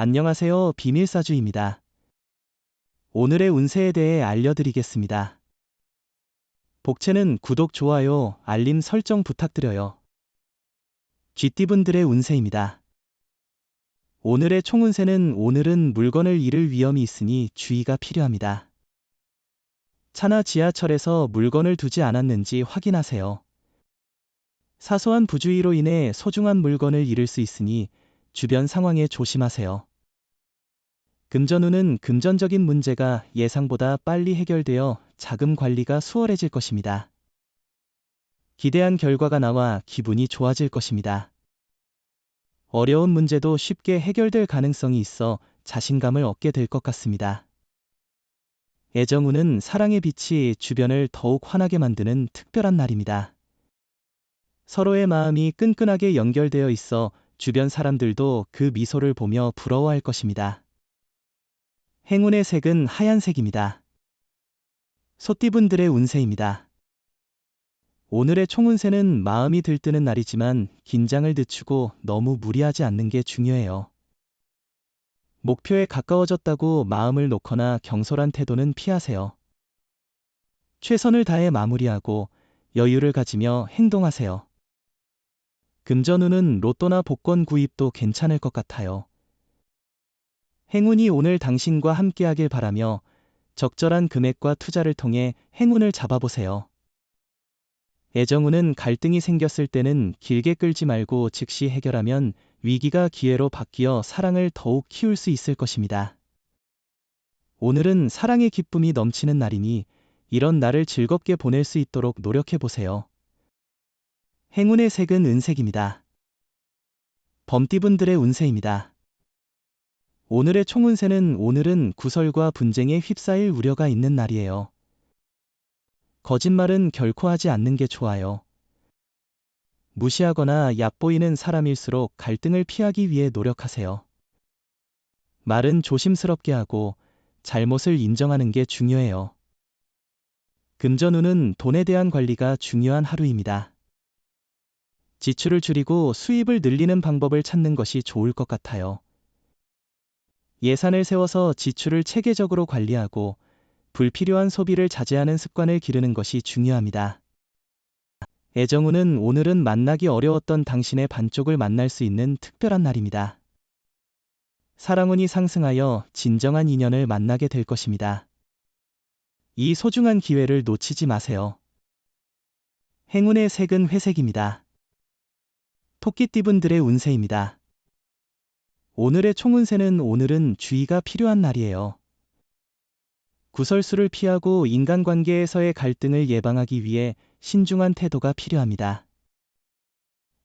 안녕하세요. 비밀사주입니다. 오늘의 운세에 대해 알려드리겠습니다. 복채는 구독, 좋아요, 알림 설정 부탁드려요. 쥐띠분들의 운세입니다. 오늘의 총운세는 오늘은 물건을 잃을 위험이 있으니 주의가 필요합니다. 차나 지하철에서 물건을 두지 않았는지 확인하세요. 사소한 부주의로 인해 소중한 물건을 잃을 수 있으니 주변 상황에 조심하세요. 금전운은 금전적인 문제가 예상보다 빨리 해결되어 자금 관리가 수월해질 것입니다. 기대한 결과가 나와 기분이 좋아질 것입니다. 어려운 문제도 쉽게 해결될 가능성이 있어 자신감을 얻게 될 것 같습니다. 애정운은 사랑의 빛이 주변을 더욱 환하게 만드는 특별한 날입니다. 서로의 마음이 끈끈하게 연결되어 있어 주변 사람들도 그 미소를 보며 부러워할 것입니다. 행운의 색은 하얀색입니다. 소띠분들의 운세입니다. 오늘의 총운세는 마음이 들뜨는 날이지만 긴장을 늦추고 너무 무리하지 않는 게 중요해요. 목표에 가까워졌다고 마음을 놓거나 경솔한 태도는 피하세요. 최선을 다해 마무리하고 여유를 가지며 행동하세요. 금전운은 로또나 복권 구입도 괜찮을 것 같아요. 행운이 오늘 당신과 함께하길 바라며 적절한 금액과 투자를 통해 행운을 잡아보세요. 애정운은 갈등이 생겼을 때는 길게 끌지 말고 즉시 해결하면 위기가 기회로 바뀌어 사랑을 더욱 키울 수 있을 것입니다. 오늘은 사랑의 기쁨이 넘치는 날이니 이런 날을 즐겁게 보낼 수 있도록 노력해 보세요. 행운의 색은 은색입니다. 범띠분들의 운세입니다. 오늘의 총운세는 오늘은 구설과 분쟁에 휩싸일 우려가 있는 날이에요. 거짓말은 결코 하지 않는 게 좋아요. 무시하거나 얕보이는 사람일수록 갈등을 피하기 위해 노력하세요. 말은 조심스럽게 하고 잘못을 인정하는 게 중요해요. 금전운은 돈에 대한 관리가 중요한 하루입니다. 지출을 줄이고 수입을 늘리는 방법을 찾는 것이 좋을 것 같아요. 예산을 세워서 지출을 체계적으로 관리하고 불필요한 소비를 자제하는 습관을 기르는 것이 중요합니다. 애정운은 오늘은 만나기 어려웠던 당신의 반쪽을 만날 수 있는 특별한 날입니다. 사랑운이 상승하여 진정한 인연을 만나게 될 것입니다. 이 소중한 기회를 놓치지 마세요. 행운의 색은 회색입니다. 토끼띠분들의 운세입니다. 오늘의 총운세는 오늘은 주의가 필요한 날이에요. 구설수를 피하고 인간관계에서의 갈등을 예방하기 위해 신중한 태도가 필요합니다.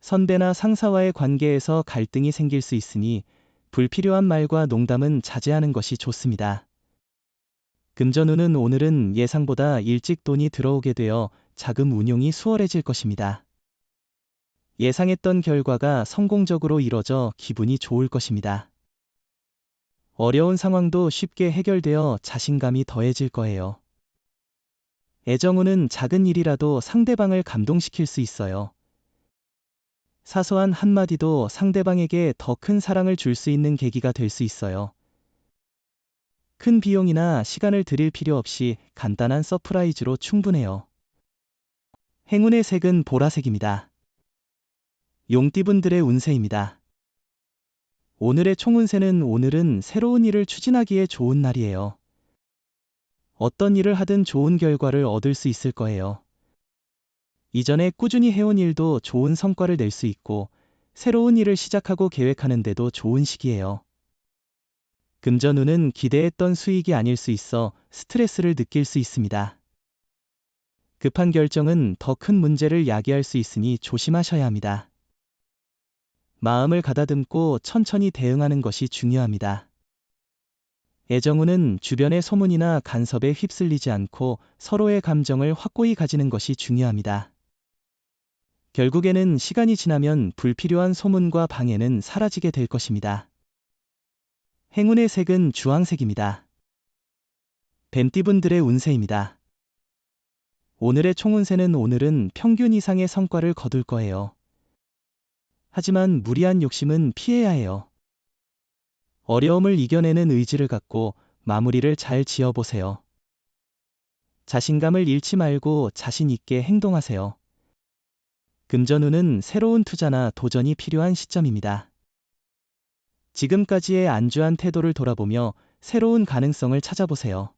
선배나 상사와의 관계에서 갈등이 생길 수 있으니 불필요한 말과 농담은 자제하는 것이 좋습니다. 금전운은 오늘은 예상보다 일찍 돈이 들어오게 되어 자금 운용이 수월해질 것입니다. 예상했던 결과가 성공적으로 이뤄져 기분이 좋을 것입니다. 어려운 상황도 쉽게 해결되어 자신감이 더해질 거예요. 애정운은 작은 일이라도 상대방을 감동시킬 수 있어요. 사소한 한마디도 상대방에게 더 큰 사랑을 줄 수 있는 계기가 될 수 있어요. 큰 비용이나 시간을 들일 필요 없이 간단한 서프라이즈로 충분해요. 행운의 색은 보라색입니다. 용띠분들의 운세입니다. 오늘의 총운세는 오늘은 새로운 일을 추진하기에 좋은 날이에요. 어떤 일을 하든 좋은 결과를 얻을 수 있을 거예요. 이전에 꾸준히 해온 일도 좋은 성과를 낼 수 있고 새로운 일을 시작하고 계획하는데도 좋은 시기예요. 금전운은 기대했던 수익이 아닐 수 있어 스트레스를 느낄 수 있습니다. 급한 결정은 더 큰 문제를 야기할 수 있으니 조심하셔야 합니다. 마음을 가다듬고 천천히 대응하는 것이 중요합니다. 애정운은 주변의 소문이나 간섭에 휩쓸리지 않고 서로의 감정을 확고히 가지는 것이 중요합니다. 결국에는 시간이 지나면 불필요한 소문과 방해는 사라지게 될 것입니다. 행운의 색은 주황색입니다. 뱀띠분들의 운세입니다. 오늘의 총운세는 오늘은 평균 이상의 성과를 거둘 거예요. 하지만 무리한 욕심은 피해야 해요. 어려움을 이겨내는 의지를 갖고 마무리를 잘 지어보세요. 자신감을 잃지 말고 자신 있게 행동하세요. 금전운은 새로운 투자나 도전이 필요한 시점입니다. 지금까지의 안주한 태도를 돌아보며 새로운 가능성을 찾아보세요.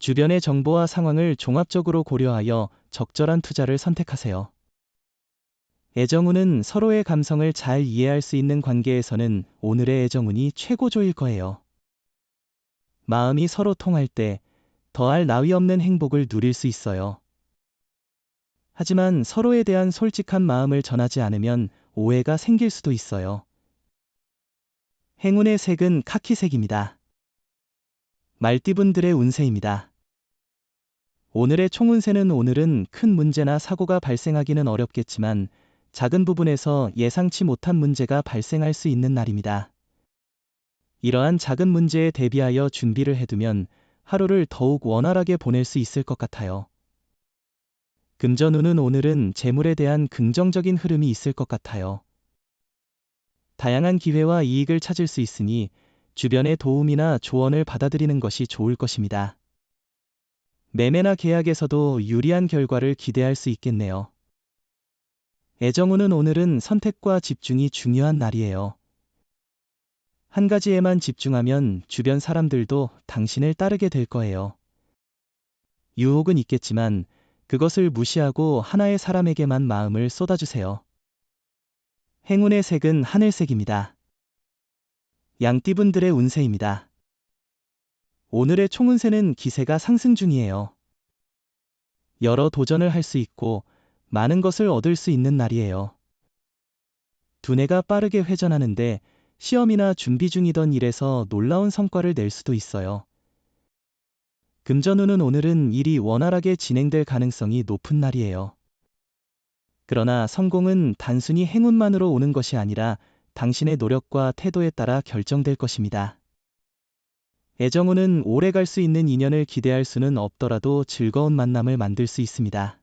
주변의 정보와 상황을 종합적으로 고려하여 적절한 투자를 선택하세요. 애정운은 서로의 감성을 잘 이해할 수 있는 관계에서는 오늘의 애정운이 최고조일 거예요. 마음이 서로 통할 때 더할 나위 없는 행복을 누릴 수 있어요. 하지만 서로에 대한 솔직한 마음을 전하지 않으면 오해가 생길 수도 있어요. 행운의 색은 카키색입니다. 말띠분들의 운세입니다. 오늘의 총운세는 오늘은 큰 문제나 사고가 발생하기는 어렵겠지만 작은 부분에서 예상치 못한 문제가 발생할 수 있는 날입니다. 이러한 작은 문제에 대비하여 준비를 해두면 하루를 더욱 원활하게 보낼 수 있을 것 같아요. 금전운은 오늘은 재물에 대한 긍정적인 흐름이 있을 것 같아요. 다양한 기회와 이익을 찾을 수 있으니 주변의 도움이나 조언을 받아들이는 것이 좋을 것입니다. 매매나 계약에서도 유리한 결과를 기대할 수 있겠네요. 애정운은 오늘은 선택과 집중이 중요한 날이에요. 한 가지에만 집중하면 주변 사람들도 당신을 따르게 될 거예요. 유혹은 있겠지만 그것을 무시하고 하나의 사람에게만 마음을 쏟아주세요. 행운의 색은 하늘색입니다. 양띠분들의 운세입니다. 오늘의 총운세는 기세가 상승 중이에요. 여러 도전을 할 수 있고 많은 것을 얻을 수 있는 날이에요. 두뇌가 빠르게 회전하는데 시험이나 준비 중이던 일에서 놀라운 성과를 낼 수도 있어요. 금전운은 오늘은 일이 원활하게 진행될 가능성이 높은 날이에요. 그러나 성공은 단순히 행운만으로 오는 것이 아니라 당신의 노력과 태도에 따라 결정될 것입니다. 애정운은 오래 갈 수 있는 인연을 기대할 수는 없더라도 즐거운 만남을 만들 수 있습니다.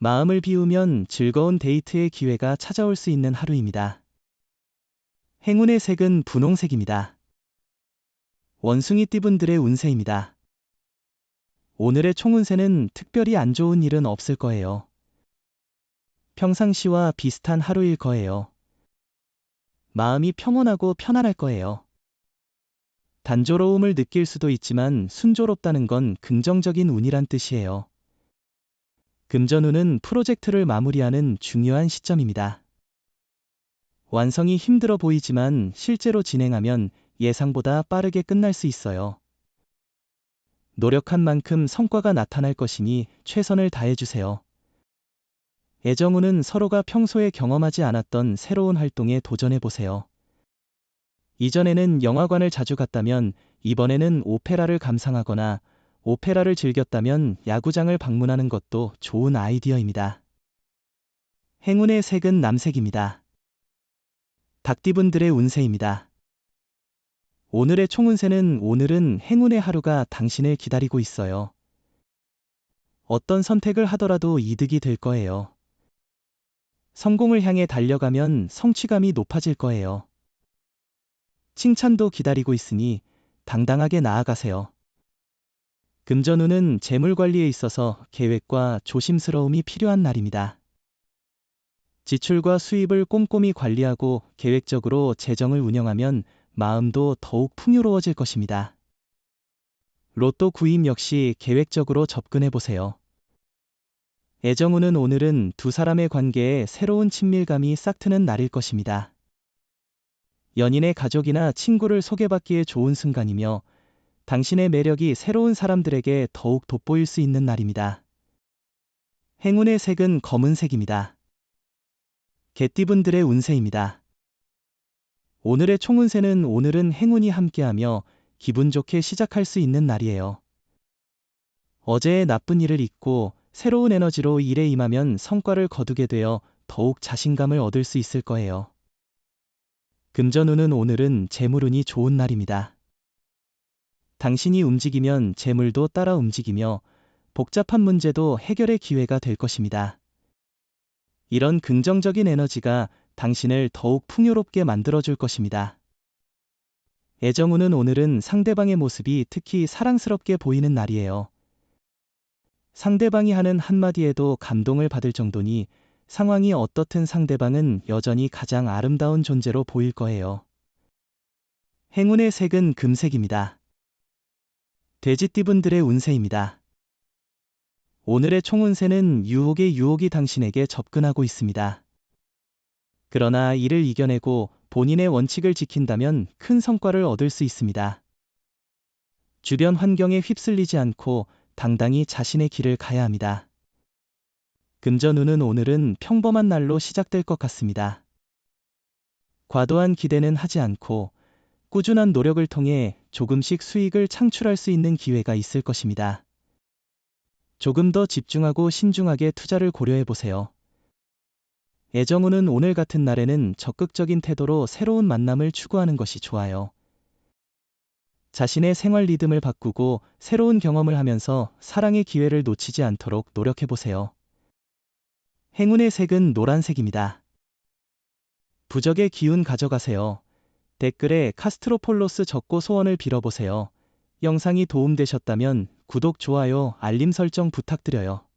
마음을 비우면 즐거운 데이트의 기회가 찾아올 수 있는 하루입니다. 행운의 색은 분홍색입니다. 원숭이 띠분들의 운세입니다. 오늘의 총운세는 특별히 안 좋은 일은 없을 거예요. 평상시와 비슷한 하루일 거예요. 마음이 평온하고 편안할 거예요. 단조로움을 느낄 수도 있지만 순조롭다는 건 긍정적인 운이란 뜻이에요. 금전운은 프로젝트를 마무리하는 중요한 시점입니다. 완성이 힘들어 보이지만 실제로 진행하면 예상보다 빠르게 끝날 수 있어요. 노력한 만큼 성과가 나타날 것이니 최선을 다해주세요. 애정우는 서로가 평소에 경험하지 않았던 새로운 활동에 도전해보세요. 이전에는 영화관을 자주 갔다면 이번에는 오페라를 감상하거나 오페라를 즐겼다면 야구장을 방문하는 것도 좋은 아이디어입니다. 행운의 색은 남색입니다. 닭띠분들의 운세입니다. 오늘의 총운세는 오늘은 행운의 하루가 당신을 기다리고 있어요. 어떤 선택을 하더라도 이득이 될 거예요. 성공을 향해 달려가면 성취감이 높아질 거예요. 칭찬도 기다리고 있으니 당당하게 나아가세요. 금전운은 재물 관리에 있어서 계획과 조심스러움이 필요한 날입니다. 지출과 수입을 꼼꼼히 관리하고 계획적으로 재정을 운영하면 마음도 더욱 풍요로워질 것입니다. 로또 구입 역시 계획적으로 접근해 보세요. 애정우는 오늘은 두 사람의 관계에 새로운 친밀감이 싹트는 날일 것입니다. 연인의 가족이나 친구를 소개받기에 좋은 순간이며 당신의 매력이 새로운 사람들에게 더욱 돋보일 수 있는 날입니다. 행운의 색은 검은색입니다. 개띠분들의 운세입니다. 오늘의 총운세는 오늘은 행운이 함께하며 기분 좋게 시작할 수 있는 날이에요. 어제의 나쁜 일을 잊고 새로운 에너지로 일에 임하면 성과를 거두게 되어 더욱 자신감을 얻을 수 있을 거예요. 금전운은 오늘은 재물운이 좋은 날입니다. 당신이 움직이면 재물도 따라 움직이며 복잡한 문제도 해결의 기회가 될 것입니다. 이런 긍정적인 에너지가 당신을 더욱 풍요롭게 만들어줄 것입니다. 애정우는 오늘은 상대방의 모습이 특히 사랑스럽게 보이는 날이에요. 상대방이 하는 한마디에도 감동을 받을 정도니 상황이 어떻든 상대방은 여전히 가장 아름다운 존재로 보일 거예요. 행운의 색은 금색입니다. 돼지띠분들의 운세입니다. 오늘의 총운세는 유혹의 유혹이 당신에게 접근하고 있습니다. 그러나 이를 이겨내고 본인의 원칙을 지킨다면 큰 성과를 얻을 수 있습니다. 주변 환경에 휩쓸리지 않고 당당히 자신의 길을 가야 합니다. 금전운은 오늘은 평범한 날로 시작될 것 같습니다. 과도한 기대는 하지 않고 꾸준한 노력을 통해 조금씩 수익을 창출할 수 있는 기회가 있을 것입니다. 조금 더 집중하고 신중하게 투자를 고려해 보세요. 애정우는 오늘 같은 날에는 적극적인 태도로 새로운 만남을 추구하는 것이 좋아요. 자신의 생활 리듬을 바꾸고 새로운 경험을 하면서 사랑의 기회를 놓치지 않도록 노력해 보세요. 행운의 색은 노란색입니다. 부적의 기운 가져가세요. 댓글에 카스트로폴로스 적고 소원을 빌어보세요. 영상이 도움되셨다면 구독, 좋아요, 알림 설정 부탁드려요.